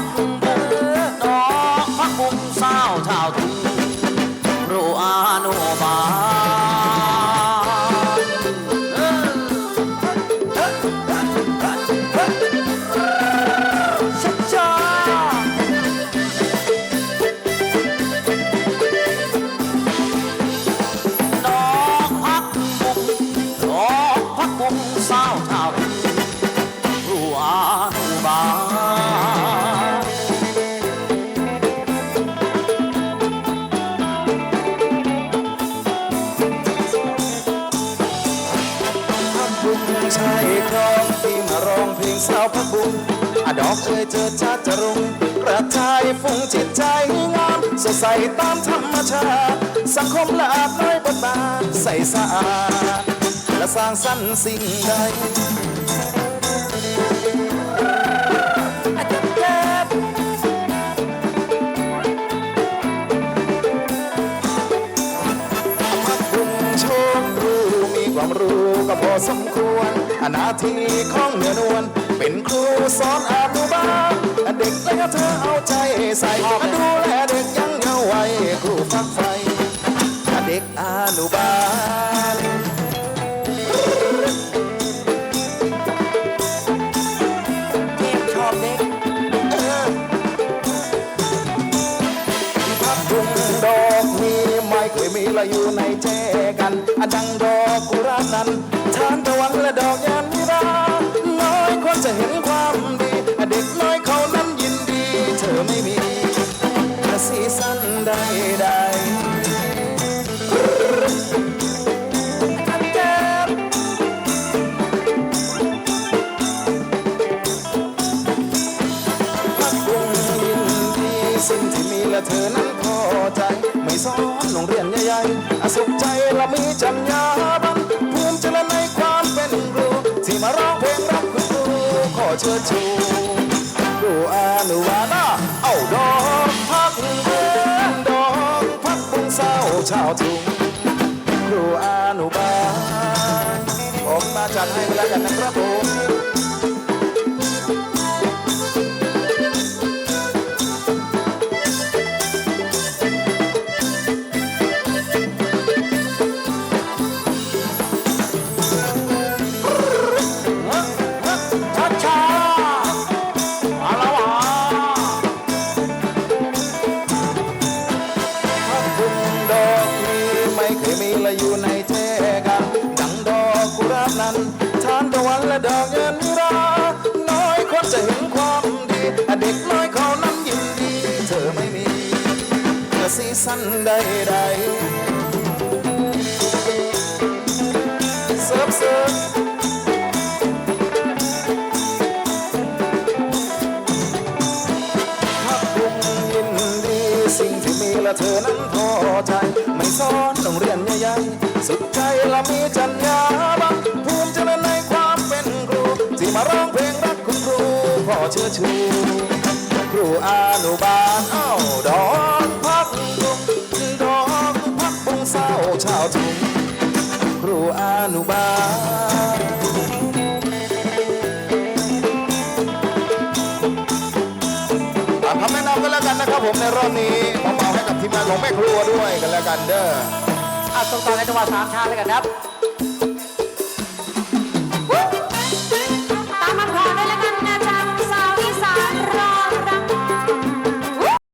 ก สาวพักบุญอดอกเอ่ยเจอชาติจะรุงประชายฟุ้งจิตใจงามสดใสตามธรรมชาติสังคมละอาดน้อยบทบาทใสสะอาดและสร้างสรรค์สิ่งใดพักบุญโชครู้มีความรู้ก็พอสมควรอนาทีของเหนือนวล เป็นครูสอนอนุบาลเด็กและเธอเอาใจใส่ดูแลเด็กยังเยาว์วัยครูฟักไฟเด็กอนุบาลเกมชอบเด็กพับุญดอกมีไม่เคยมีละอยู่ในแจกันอดังดอกกุหลานั้นทานตะวันและดอกยาน สิ่งที่มีและเธอนั้นพอใจ ไม่สอนโรงเรียนใหญ่ๆอะสุขใจเรามีจรรยาบรรณภูมิใจในความเป็นครูที่มาร้องเพลงรักคุณครูขอเชิญชูครูอนุวาลาเอาดอกพักบุญดอกพักบุญเศร้าชาวทุ่งครูอนุบาลผมมาจัดให้เวลากันนะครับผม นั้นทานตะวันและดอกเงินรา น้อยคนจะเห็นความดีเด็กน้อยเขานั้นยินดี เธอไม่มีเพื่อสีสันใดใดๆเสิร์ฟเสิร์ฟพักบุญยินดีสิ่งที่มีและเธอนั้นพอใจ ไม่สอนโรงเรียนใหญ่ๆสุดใจละมีจรรยาบร ชื่อชูครูอนุบาลเอ้าดอกพักบุ้งดอกพักบุ้งเศร้าชาวทุ่งครูอนุบาลฝากคำแนะนำกันแล้วกันนะครับผมในรอบนี้มามอบให้กับทีมงานของแม่ครัวด้วยกันแล้วกันเด้ออะส่งต่อในจังหวัดสามชาติเลยกันครับ